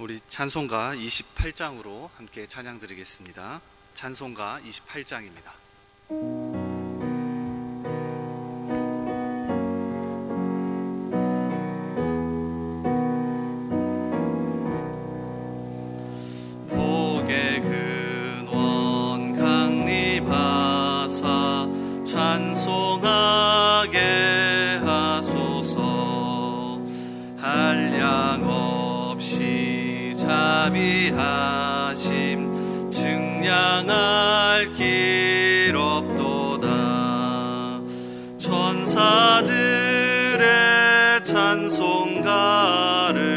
우리 찬송가 28장으로 함께 찬양 드리겠습니다. 찬송가 28장입니다. 찬송가를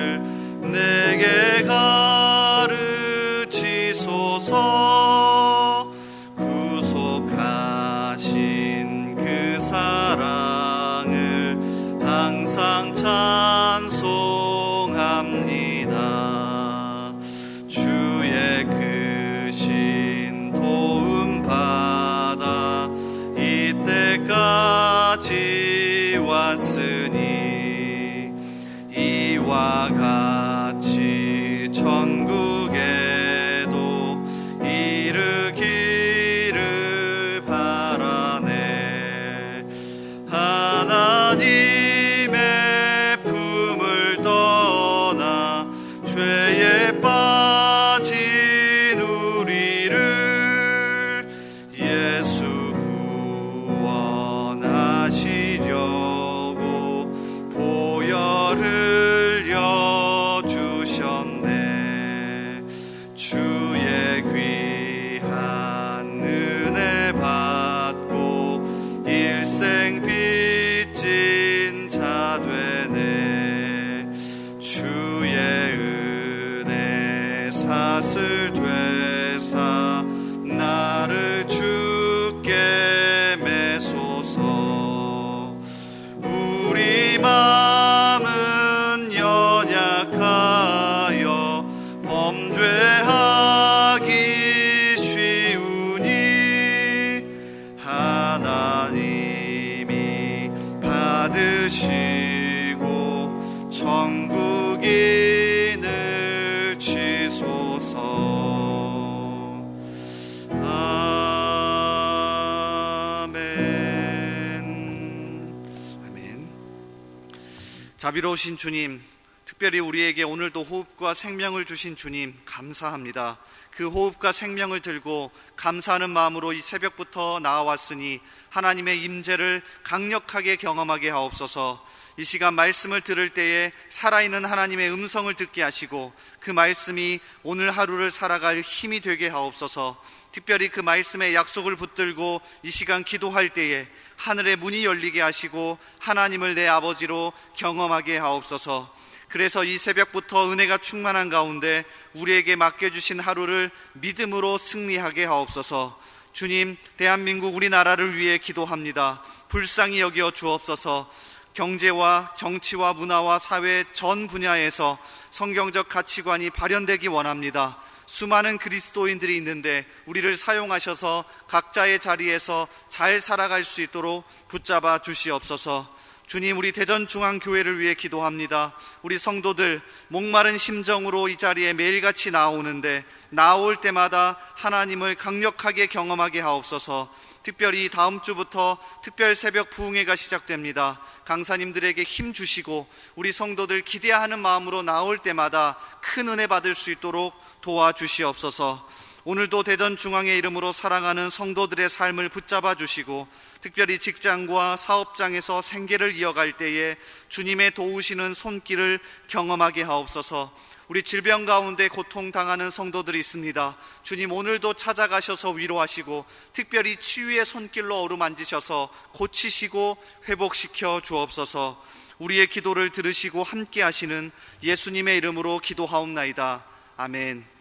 자비로우신 주님, 특별히 우리에게 오늘도 호흡과 생명을 주신 주님, 감사합니다. 그 호흡과 생명을 들고 감사하는 마음으로 이 새벽부터 나아왔으니 하나님의 임재를 강력하게 경험하게 하옵소서. 이 시간 말씀을 들을 때에 살아있는 하나님의 음성을 듣게 하시고 그 말씀이 오늘 하루를 살아갈 힘이 되게 하옵소서. 특별히 그 말씀의 약속을 붙들고 이 시간 기도할 때에 하늘의 문이 열리게 하시고 하나님을 내 아버지로 경험하게 하옵소서. 그래서 이 새벽부터 은혜가 충만한 가운데 우리에게 맡겨주신 하루를 믿음으로 승리하게 하옵소서. 주님, 대한민국 우리나라를 위해 기도합니다. 불쌍히 여겨 주옵소서. 경제와 정치와 문화와 사회 전 분야에서 성경적 가치관이 발현되기 원합니다. 수많은 그리스도인들이 있는데 우리를 사용하셔서 각자의 자리에서 잘 살아갈 수 있도록 붙잡아 주시옵소서. 주님, 우리 대전중앙교회를 위해 기도합니다. 우리 성도들 목마른 심정으로 이 자리에 매일같이 나오는데 나올 때마다 하나님을 강력하게 경험하게 하옵소서. 특별히 다음 주부터 특별 새벽 부흥회가 시작됩니다. 강사님들에게 힘 주시고 우리 성도들 기대하는 마음으로 나올 때마다 큰 은혜 받을 수 있도록 도와주시옵소서. 오늘도 대전 중앙의 이름으로 사랑하는 성도들의 삶을 붙잡아 주시고 특별히 직장과 사업장에서 생계를 이어갈 때에 주님의 도우시는 손길을 경험하게 하옵소서. 우리 질병 가운데 고통당하는 성도들이 있습니다. 주님 오늘도 찾아가셔서 위로하시고 특별히 치유의 손길로 어루만지셔서 고치시고 회복시켜 주옵소서. 우리의 기도를 들으시고 함께 하시는 예수님의 이름으로 기도하옵나이다. 아멘.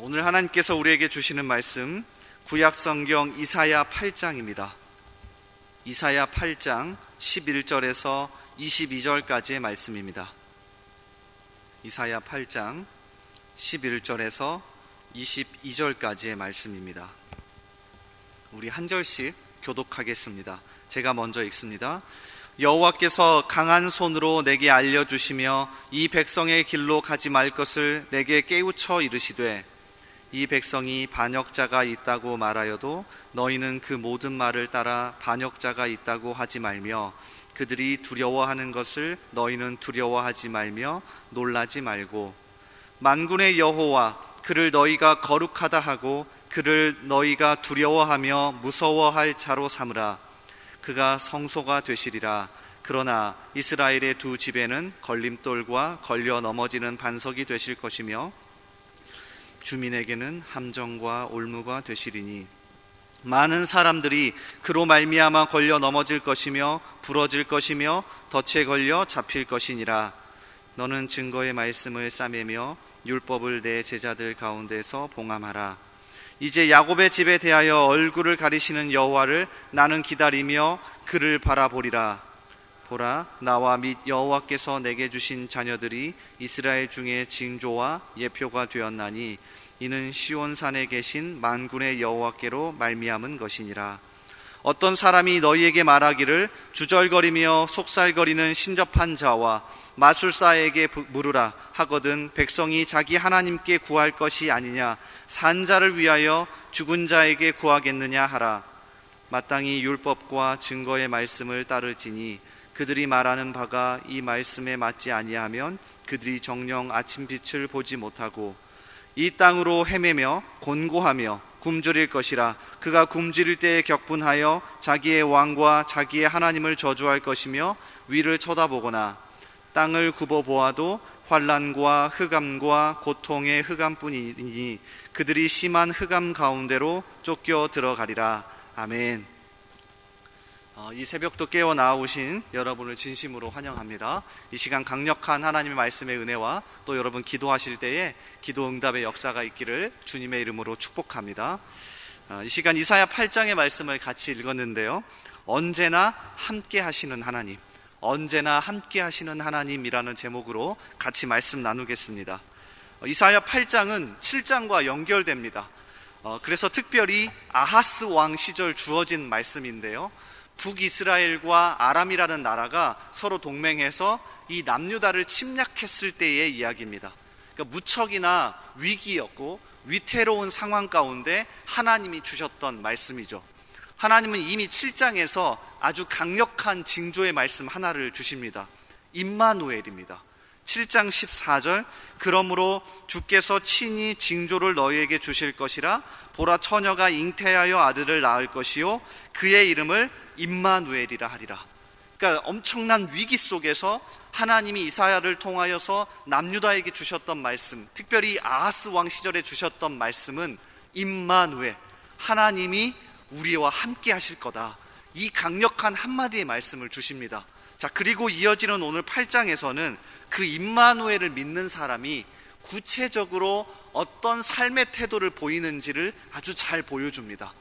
오늘 하나님께서 우리에게 주시는 말씀 구약 성경 이사야 8장입니다. 이사야 8장 11절에서 22절까지의 말씀입니다. 이사야 8장 11절에서 22절까지의 말씀입니다. 우리 한 절씩 교독하겠습니다. 제가 먼저 읽습니다. 여호와께서 강한 손으로 내게 알려 주시며 이 백성의 길로 가지 말 것을 내게 깨우쳐 이르시되 이 백성이 반역자가 있다고 말하여도 너희는 그 모든 말을 따라 반역자가 있다고 하지 말며 그들이 두려워하는 것을 너희는 두려워하지 말며 놀라지 말고 만군의 여호와 그를 너희가 거룩하다 하고 그를 너희가 두려워하며 무서워할 자로 삼으라. 그가 성소가 되시리라. 그러나 이스라엘의 두 집에는 걸림돌과 걸려 넘어지는 반석이 되실 것이며 주민에게는 함정과 올무가 되시리니 많은 사람들이 그로 말미암아 걸려 넘어질 것이며 부러질 것이며 덫에 걸려 잡힐 것이니라. 너는 증거의 말씀을 싸매며 율법을 내 제자들 가운데서 봉함하라. 이제 야곱의 집에 대하여 얼굴을 가리시는 여호와를 나는 기다리며 그를 바라보리라 보라 나와 및 여호와께서 내게 주신 자녀들이 이스라엘 중에 징조와 예표가 되었나니 이는 시온 산에 계신 만군의 여호와께로 말미암은 것이니라. 어떤 사람이 너희에게 말하기를 주절거리며 속살거리는 신접한 자와 마술사에게 부- 물으라 하거든 백성이 자기 하나님께 구할 것이 아니냐 산자를 위하여 죽은 자에게 구하겠느냐 하라. 마땅히 율법과 증거의 말씀을 따를지니 그들이 말하는 바가 이 말씀에 맞지 아니하면 그들이 정령 아침 빛을 보지 못하고 이 땅으로 헤매며 곤고하며 굶주릴 것이라 그가 굶주릴 때에 격분하여 자기의 왕과 자기의 하나님을 저주할 것이며 위를 쳐다보거나 땅을 굽어 보아도 환란과 흑암과 고통의 흑암뿐이니 그들이 심한 흑암 가운데로 쫓겨 들어가리라 아멘. 어, 이 새벽도 깨어 나오신 여러분을 진심으로 환영합니다. 이 시간 강력한 하나님의 말씀의 은혜와 또 여러분 기도하실 때에 기도 응답의 역사가 있기를 주님의 이름으로 축복합니다. 어, 이 시간 이사야 8장의 말씀을 같이 읽었는데요. 언제나 함께 하시는 하나님, 언제나 함께 하시는 하나님이라는 제목으로 같이 말씀 나누겠습니다. 어, 이사야 8장은 7장과 연결됩니다. 어, 그래서 특별히 아하스 왕 시절 주어진 말씀인데요. 북이스라엘과 아람이라는 나라가 서로 동맹해서 이 남유다를 침략했을 때의 이야기입니다. 그러니까 무척이나 위기였고 위태로운 상황 가운데 하나님이 주셨던 말씀이죠. 하나님은 이미 7장에서 아주 강력한 징조의 말씀 하나를 주십니다. 임마누엘입니다. 7장 14절 그러므로 주께서 친히 징조를 너희에게 주실 것이라 보라 처녀가 잉태하여 아들을 낳을 것이요 그의 이름을 임마누엘이라 하리라. 그러니까 엄청난 위기 속에서 하나님이 이사야를 통하여서 남유다에게 주셨던 말씀, 특별히 아하스 왕 시절에 주셨던 말씀은 임마누엘, 하나님이 우리와 함께 하실 거다. 이 강력한 한마디의 말씀을 주십니다. 자, 그리고 이어지는 오늘 8장에서는 그 임마누엘을 믿는 사람이 구체적으로 어떤 삶의 태도를 보이는지를 아주 잘 보여줍니다.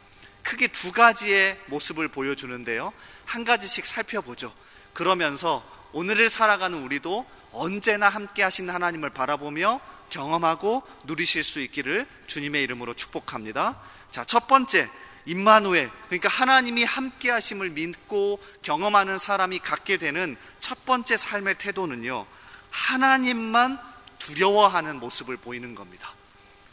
크게 두 가지의 모습을 보여주는데요. 한 가지씩 살펴보죠. 그러면서 오늘을 살아가는 우리도 언제나 함께 하신 하나님을 바라보며 경험하고 누리실 수 있기를 주님의 이름으로 축복합니다. 자, 첫 번째, 임마누엘. 그러니까 하나님이 함께 하심을 믿고 경험하는 사람이 갖게 되는 첫 번째 삶의 태도는요. 하나님만 두려워하는 모습을 보이는 겁니다.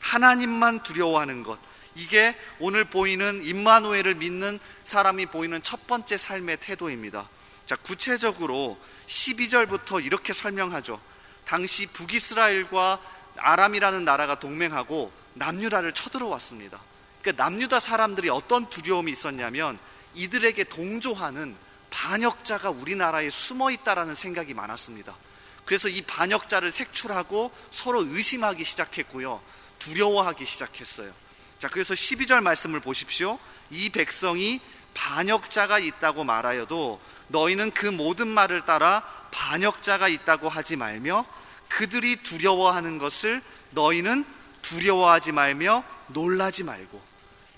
하나님만 두려워하는 것. 이게 오늘 보이는 임마누엘을 믿는 사람이 보이는 첫 번째 삶의 태도입니다. 자, 구체적으로 12절부터 이렇게 설명하죠. 당시 북이스라엘과 아람이라는 나라가 동맹하고 남유다를 쳐들어왔습니다. 그러니까 남유다 사람들이 어떤 두려움이 있었냐면 이들에게 동조하는 반역자가 우리나라에 숨어 있다라는 생각이 많았습니다. 그래서 이 반역자를 색출하고 서로 의심하기 시작했고요. 두려워하기 시작했어요. 자, 그래서 12절 말씀을 보십시오. 이 백성이 반역자가 있다고 말하여도 너희는 그 모든 말을 따라 반역자가 있다고 하지 말며 그들이 두려워하는 것을 너희는 두려워하지 말며 놀라지 말고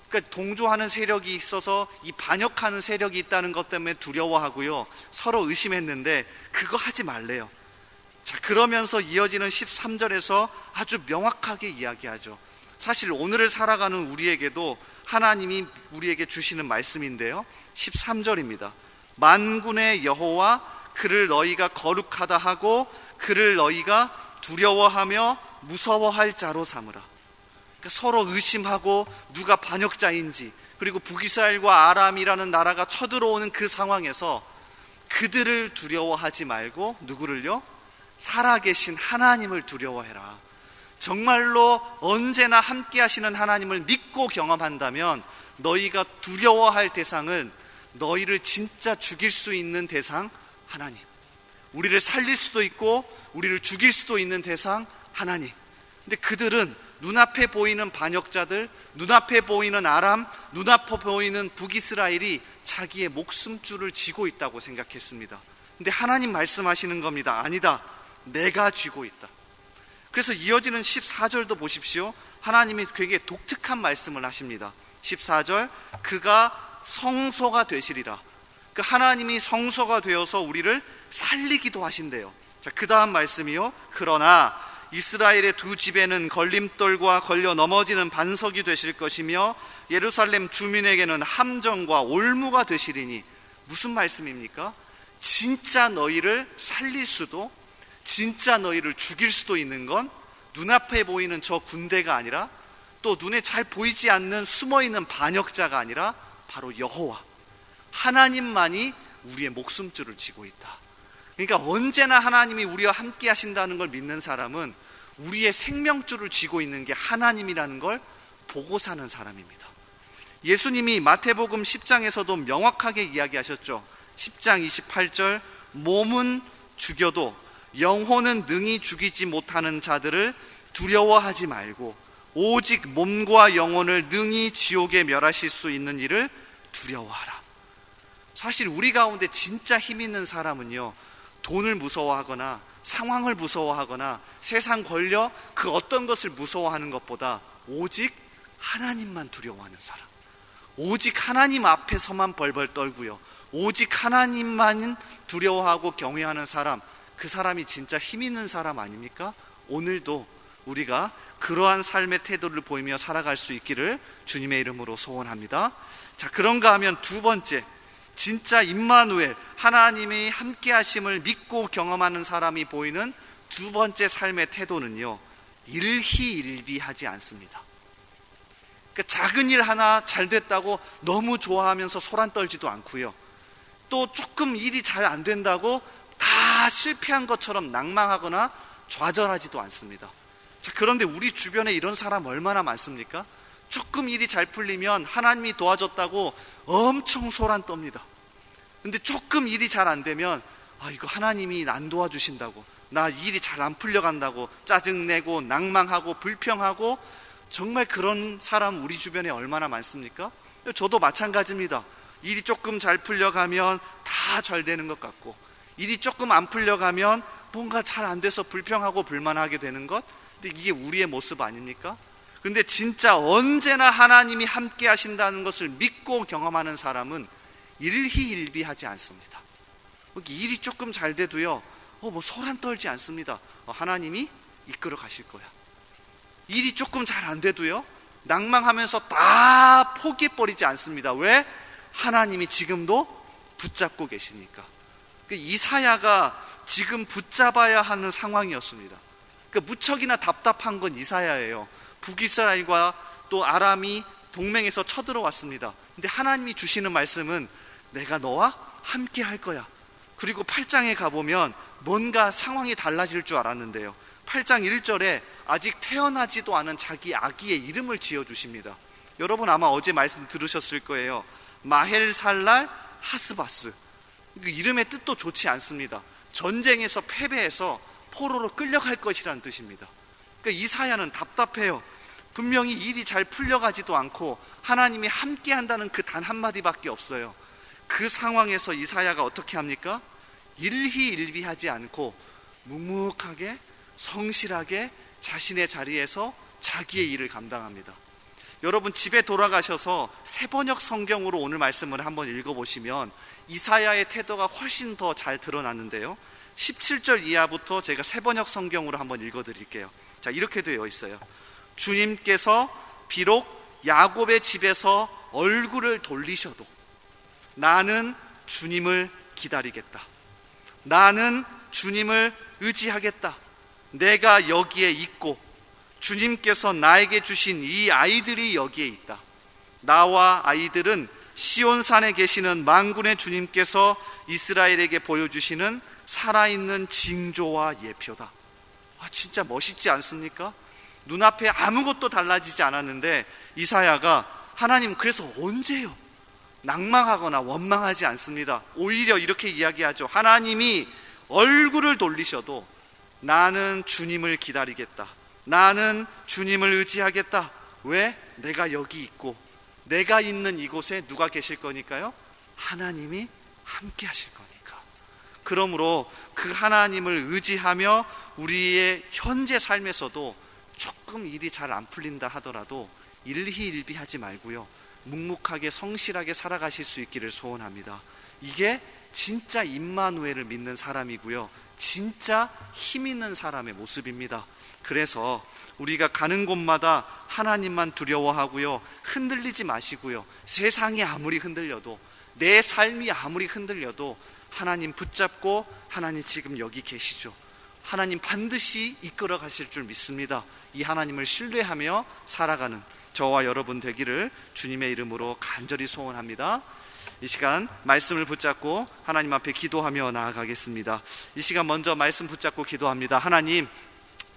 그러니까 동조하는 세력이 있어서 이 반역하는 세력이 있다는 것 때문에 두려워하고요. 서로 의심했는데 그거 하지 말래요. 자, 그러면서 이어지는 13절에서 아주 명확하게 이야기하죠. 사실 오늘을 살아가는 우리에게도 하나님이 우리에게 주시는 말씀인데요. 13절입니다. 만군의 여호와 그를 너희가 거룩하다 하고 그를 너희가 두려워하며 무서워할 자로 삼으라. 그러니까 서로 의심하고 누가 반역자인지 그리고 북이스라엘과 아람이라는 나라가 쳐들어오는 그 상황에서 그들을 두려워하지 말고 누구를요? 살아계신 하나님을 두려워해라. 정말로 언제나 함께 하시는 하나님을 믿고 경험한다면 너희가 두려워할 대상은 너희를 진짜 죽일 수 있는 대상 하나님. 우리를 살릴 수도 있고 우리를 죽일 수도 있는 대상 하나님. 근데 그들은 눈앞에 보이는 반역자들, 눈앞에 보이는 아람, 눈앞에 보이는 북이스라엘이 자기의 목숨줄을 쥐고 있다고 생각했습니다. 근데 하나님 말씀하시는 겁니다. 아니다. 내가 쥐고 있다. 그래서 이어지는 14절도 보십시오. 하나님이 되게 독특한 말씀을 하십니다. 14절, 그가 성소가 되시리라. 그 하나님이 성소가 되어서 우리를 살리기도 하신대요. 자, 그 다음 말씀이요. 그러나 이스라엘의 두 집에는 걸림돌과 걸려 넘어지는 반석이 되실 것이며 예루살렘 주민에게는 함정과 올무가 되시리니 무슨 말씀입니까? 진짜 너희를 살릴 수도 진짜 너희를 죽일 수도 있는 건 눈앞에 보이는 저 군대가 아니라 또 눈에 잘 보이지 않는 숨어 있는 반역자가 아니라 바로 여호와 하나님만이 우리의 목숨줄을 쥐고 있다. 그러니까 언제나 하나님이 우리와 함께 하신다는 걸 믿는 사람은 우리의 생명줄을 쥐고 있는 게 하나님이라는 걸 보고 사는 사람입니다. 예수님이 마태복음 10장에서도 명확하게 이야기하셨죠. 10장 28절 몸은 죽여도 영혼은 능히 죽이지 못하는 자들을 두려워하지 말고 오직 몸과 영혼을 능히 지옥에 멸하실 수 있는 일을 두려워하라. 사실 우리 가운데 진짜 힘 있는 사람은요, 돈을 무서워하거나 상황을 무서워하거나 세상 권력 그 어떤 것을 무서워하는 것보다 오직 하나님만 두려워하는 사람. 오직 하나님 앞에서만 벌벌 떨고요. 오직 하나님만 두려워하고 경외하는 사람. 그 사람이 진짜 힘 있는 사람 아닙니까? 오늘도 우리가 그러한 삶의 태도를 보이며 살아갈 수 있기를 주님의 이름으로 소원합니다. 자, 그런가 하면 두 번째, 진짜 임마누엘 하나님이 함께 하심을 믿고 경험하는 사람이 보이는 두 번째 삶의 태도는요. 일희일비하지 않습니다. 그러니까 작은 일 하나 잘 됐다고 너무 좋아하면서 소란 떨지도 않고요. 또 조금 일이 잘 안 된다고 다 실패한 것처럼 낭망하거나 좌절하지도 않습니다. 자, 그런데 우리 주변에 이런 사람 얼마나 많습니까? 조금 일이 잘 풀리면 하나님이 도와줬다고 엄청 소란 떱니다. 근데 조금 일이 잘 안 되면 아, 이거 하나님이 안 도와주신다고 나 일이 잘 안 풀려간다고 짜증내고 낭망하고 불평하고 정말 그런 사람 우리 주변에 얼마나 많습니까? 저도 마찬가지입니다. 일이 조금 잘 풀려가면 다 잘 되는 것 같고 일이 조금 안 풀려가면 뭔가 잘 안 돼서 불평하고 불만하게 되는 것. 근데 이게 우리의 모습 아닙니까? 근데 진짜 언제나 하나님이 함께 하신다는 것을 믿고 경험하는 사람은 일희일비하지 않습니다. 일이 조금 잘 돼도요, 어, 뭐 소란 떨지 않습니다. 어, 하나님이 이끌어 가실 거야. 일이 조금 잘 안 돼도요, 낭망하면서 다 포기해버리지 않습니다. 왜? 하나님이 지금도 붙잡고 계시니까. 그 이사야가 지금 붙잡아야 하는 상황이었습니다. 그 무척이나 답답한 건 이사야예요. 북이스라엘과 또 아람이 동맹에서 쳐들어왔습니다. 근데 하나님이 주시는 말씀은 내가 너와 함께 할 거야. 그리고 8장에 가보면 뭔가 상황이 달라질 줄 알았는데요. 8장 1절에 아직 태어나지도 않은 자기 아기의 이름을 지어주십니다. 여러분 아마 어제 말씀 들으셨을 거예요. 마헬살랄 하스바스. 그 이름의 뜻도 좋지 않습니다. 전쟁에서 패배해서 포로로 끌려갈 것이라는 뜻입니다. 그러니까 이사야는 답답해요. 분명히 일이 잘 풀려가지도 않고 하나님이 함께 한다는 그 단 한마디밖에 없어요. 그 상황에서 이사야가 어떻게 합니까? 일희일비하지 않고 묵묵하게 성실하게 자신의 자리에서 자기의 일을 감당합니다. 여러분 집에 돌아가셔서 세번역 성경으로 오늘 말씀을 한번 읽어보시면 이사야의 태도가 훨씬 더 잘 드러나는데요. 17절 이하부터 제가 세번역 성경으로 한번 읽어 드릴게요. 자 이렇게 되어 있어요. 주님께서 비록 야곱의 집에서 얼굴을 돌리셔도 나는 주님을 기다리겠다. 나는 주님을 의지하겠다. 내가 여기에 있고 주님께서 나에게 주신 이 아이들이 여기에 있다. 나와 아이들은 시온산에 계시는 만군의 주님께서 이스라엘에게 보여주시는 살아있는 징조와 예표다. 아, 진짜 멋있지 않습니까? 눈앞에 아무것도 달라지지 않았는데 이사야가 하나님 그래서 언제요? 낭망하거나 원망하지 않습니다. 오히려 이렇게 이야기하죠. 하나님이 얼굴을 돌리셔도 나는 주님을 기다리겠다. 나는 주님을 의지하겠다. 왜? 내가 여기 있고 내가 있는 이곳에 누가 계실 거니까요? 하나님이 함께 하실 거니까. 그러므로 그 하나님을 의지하며 우리의 현재 삶에서도 조금 일이 잘 안 풀린다 하더라도 일희일비하지 말고요. 묵묵하게 성실하게 살아가실 수 있기를 소원합니다. 이게 진짜 임마누엘을 믿는 사람이고요. 진짜 힘 있는 사람의 모습입니다. 그래서 우리가 가는 곳마다 하나님만 두려워하고요. 흔들리지 마시고요. 세상이 아무리 흔들려도 내 삶이 아무리 흔들려도 하나님 붙잡고 하나님 지금 여기 계시죠. 하나님 반드시 이끌어 가실 줄 믿습니다. 이 하나님을 신뢰하며 살아가는 저와 여러분 되기를 주님의 이름으로 간절히 소원합니다. 이 시간 말씀을 붙잡고 하나님 앞에 기도하며 나아가겠습니다. 이 시간 먼저 말씀 붙잡고 기도합니다. 하나님,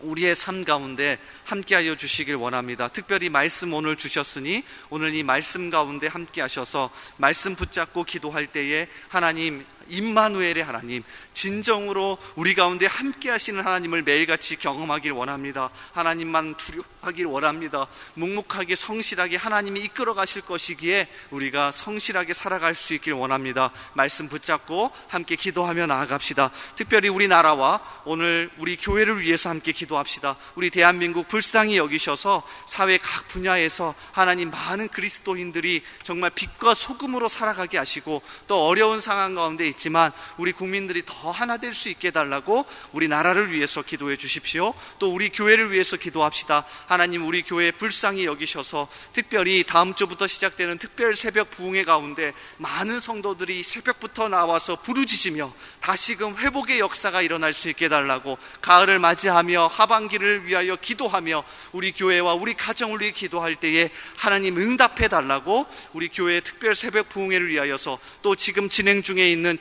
우리의 삶 가운데 함께하여 주시길 원합니다. 특별히 말씀 오늘 주셨으니 오늘 이 말씀 가운데 함께하셔서 말씀 붙잡고 기도할 때에 하나님 임마누엘의 하나님 진정으로 우리 가운데 함께 하시는 하나님을 매일같이 경험하길 원합니다. 하나님만 두려워 하길 원합니다. 묵묵하게 성실하게 하나님이 이끌어 가실 것이기에 우리가 성실하게 살아갈 수 있길 원합니다. 말씀 붙잡고 함께 기도하며 나아갑시다. 특별히 우리나라와 오늘 우리 교회를 위해서 함께 기도합시다. 우리 대한민국 불쌍히 여기셔서 사회 각 분야에서 하나님 많은 그리스도인들이 정말 빛과 소금으로 살아가게 하시고 또 어려운 상황 가운데 있지만 우리 국민들이 더 하나 될 수 있게 해달라고 우리 나라를 위해서 기도해 주십시오. 또 우리 교회를 위해서 기도합시다. 하나님 우리 교회 불쌍히 여기셔서 특별히 다음 주부터 시작되는 특별 새벽 부흥회 가운데 많은 성도들이 새벽부터 나와서 부르짖으며 다시금 회복의 역사가 일어날 수 있게 해달라고 가을을 맞이하며 하반기를 위하여 기도하며 우리 교회와 우리 가정을 위해 기도할 때에 하나님 응답해 달라고 우리 교회 특별 새벽 부흥회를 위하여서 또 지금 진행 중에 있는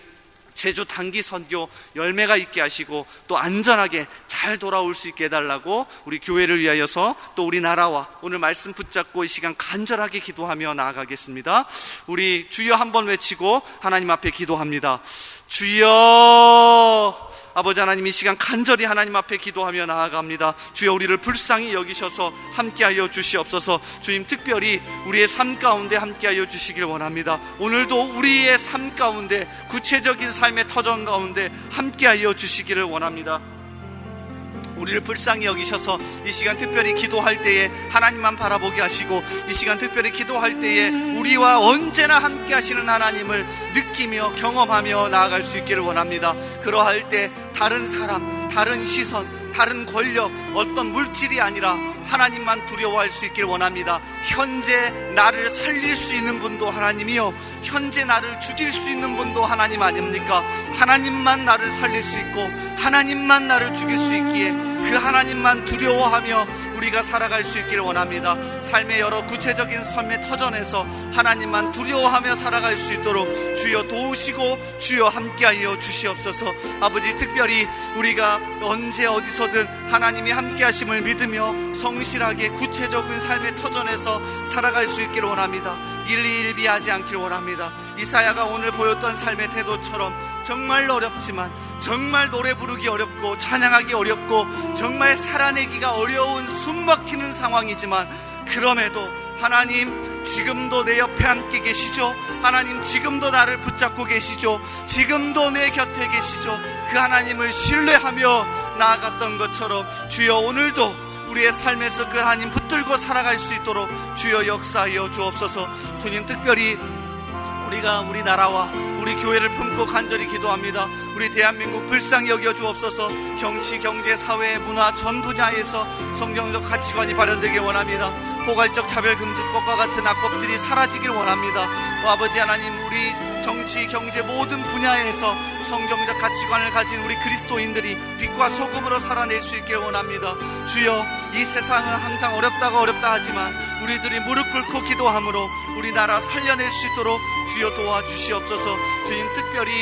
제주 단기 선교 열매가 있게 하시고 또 안전하게 잘 돌아올 수 있게 해달라고 우리 교회를 위하여서 또 우리 나라와 오늘 말씀 붙잡고 이 시간 간절하게 기도하며 나아가겠습니다. 우리 주여 한번 외치고 하나님 앞에 기도합니다. 주여 아버지 하나님 이 시간 간절히 하나님 앞에 기도하며 나아갑니다. 주여 우리를 불쌍히 여기셔서 함께하여 주시옵소서. 주님 특별히 우리의 삶 가운데 함께하여 주시길 원합니다. 오늘도 우리의 삶 가운데 구체적인 삶의 터전 가운데 함께하여 주시기를 원합니다. 우리를 불쌍히 여기셔서 이 시간 특별히 기도할 때에 하나님만 바라보게 하시고 이 시간 특별히 기도할 때에 우리와 언제나 함께 하시는 하나님을 느끼며 경험하며 나아갈 수 있기를 원합니다. 그러할 때 다른 사람, 다른 시선, 다른 권력, 어떤 물질이 아니라 하나님만 두려워할 수 있길 원합니다. 현재 나를 살릴 수 있는 분도 하나님이요. 현재 나를 죽일 수 있는 분도 하나님 아닙니까? 하나님만 나를 살릴 수 있고 하나님만 나를 죽일 수 있기에 그 하나님만 두려워하며 우리가 살아갈 수 있기를 원합니다. 삶의 여러 구체적인 삶의 터전에서 하나님만 두려워하며 살아갈 수 있도록 주여 도우시고 주여 함께하여 주시옵소서. 아버지 특별히 우리가 언제 어디서든 하나님이 함께하심을 믿으며 성실하게 구체적인 삶의 터전에서 살아갈 수 있기를 원합니다. 일희일비하지 않기를 원합니다. 이사야가 오늘 보였던 삶의 태도처럼 정말 어렵지만 정말 노래 부르기 어렵고 찬양하기 어렵고 정말 살아내기가 어려운 숨막히는 상황이지만 그럼에도 하나님 지금도 내 옆에 함께 계시죠 하나님 지금도 나를 붙잡고 계시죠 지금도 내 곁에 계시죠 그 하나님을 신뢰하며 나아갔던 것처럼 주여 오늘도 우리의 삶에서 그 하나님 붙들고 살아갈 수 있도록 주여 역사하여 주옵소서 주님 특별히 우리가 우리나라와 우리 교회를 품고 간절히 기도합니다. 우리 대한민국 불쌍히 여겨 주옵소서. 정치, 경제, 사회, 문화 전 분야에서 성경적 가치관이 발현되길 원합니다. 포괄적 차별금지법과 같은 악법들이 사라지길 원합니다. 어, 아버지 하나님 우리 정치, 경제 모든 분야에서 성경적 가치관을 가진 우리 그리스도인들이 빛과 소금으로 살아낼 수 있길 원합니다. 주여, 이 세상은 항상 어렵다가 어렵다 하지만 우리들이 무릎 꿇고 기도함으로 우리나라 살려낼 수 있도록 주여 도와주시옵소서. 주님 특별히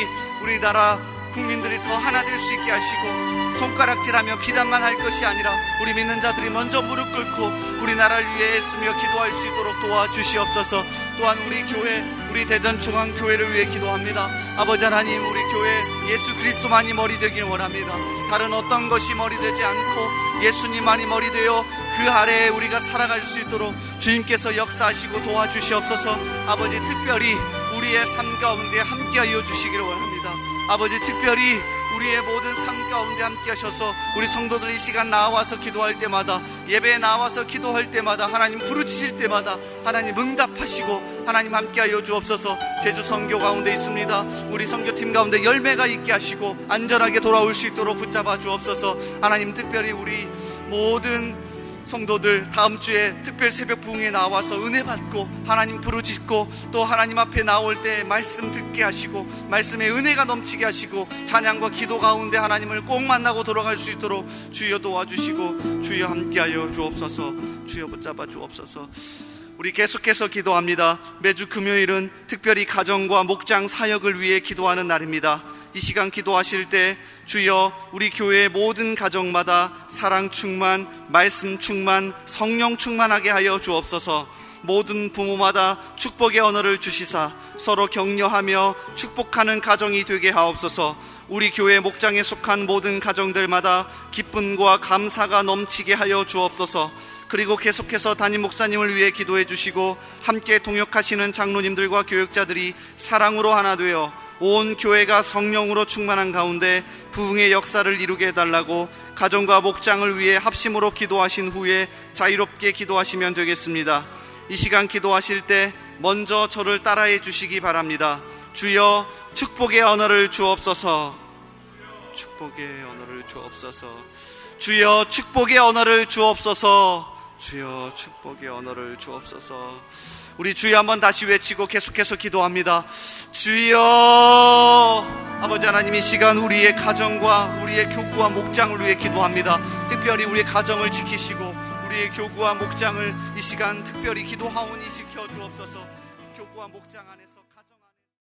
우리나라 국민들이 더 하나 될 수 있게 하시고 손가락질하며 비난만 할 것이 아니라 우리 믿는 자들이 먼저 무릎 꿇고 우리나라를 위해 애쓰며 기도할 수 있도록 도와주시옵소서. 또한 우리 교회, 우리 대전 중앙 교회를 위해 기도합니다. 아버지 하나님, 우리 교회 예수 그리스도만이 머리 되길 원합니다. 다른 어떤 것이 머리 되지 않고 예수님만이 머리 되어 그 아래에 우리가 살아갈 수 있도록 주님께서 역사하시고 도와주시옵소서. 아버지 특별히 우리의 삶 가운데 함께하여 주시기를 원합니다. 아버지 특별히 우리의 모든 삶 가운데 함께 하셔서 우리 성도들 이 시간 나와서 기도할 때마다 예배에 나와서 기도할 때마다 하나님 부르짖을 때마다 하나님 응답하시고 하나님 함께 하여 주옵소서. 제주 성교 가운데 있습니다. 우리 성교팀 가운데 열매가 있게 하시고 안전하게 돌아올 수 있도록 붙잡아 주옵소서. 하나님 특별히 우리 모든 성도들 다음 주에 특별 새벽 부흥에 나와서 은혜 받고 하나님 부르짖고 또 하나님 앞에 나올 때 말씀 듣게 하시고 말씀에 은혜가 넘치게 하시고 찬양과 기도 가운데 하나님을 꼭 만나고 돌아갈 수 있도록 주여 도와주시고 주여 함께하여 주옵소서. 주여 붙잡아 주옵소서 우리 계속해서 기도합니다. 매주 금요일은 특별히 가정과 목장 사역을 위해 기도하는 날입니다. 이 시간 기도하실 때 주여 우리 교회의 모든 가정마다 사랑 충만, 말씀 충만, 성령 충만하게 하여 주옵소서. 모든 부모마다 축복의 언어를 주시사 서로 격려하며 축복하는 가정이 되게 하옵소서. 우리 교회 목장에 속한 모든 가정들마다 기쁨과 감사가 넘치게 하여 주옵소서. 그리고 계속해서 담임 목사님을 위해 기도해 주시고 함께 동역하시는 장로님들과 교육자들이 사랑으로 하나 되어 온 교회가 성령으로 충만한 가운데 부흥의 역사를 이루게 해달라고 가정과 목장을 위해 합심으로 기도하신 후에 자유롭게 기도하시면 되겠습니다. 이 시간 기도하실 때 먼저 저를 따라해 주시기 바랍니다. 주여 축복의 언어를 주옵소서. 축복의 언어를 주옵소서. 주여 축복의 언어를 주옵소서. 주여 축복의 언어를 주옵소서. 우리 주여 한번 다시 외치고 계속해서 기도합니다. 주여 아버지 하나님 이 시간 우리의 가정과 우리의 교구와 목장을 위해 기도합니다. 특별히 우리의 가정을 지키시고 우리의 교구와 목장을 이 시간 특별히 기도하오니 지켜 주옵소서. 교구와 목장 안에서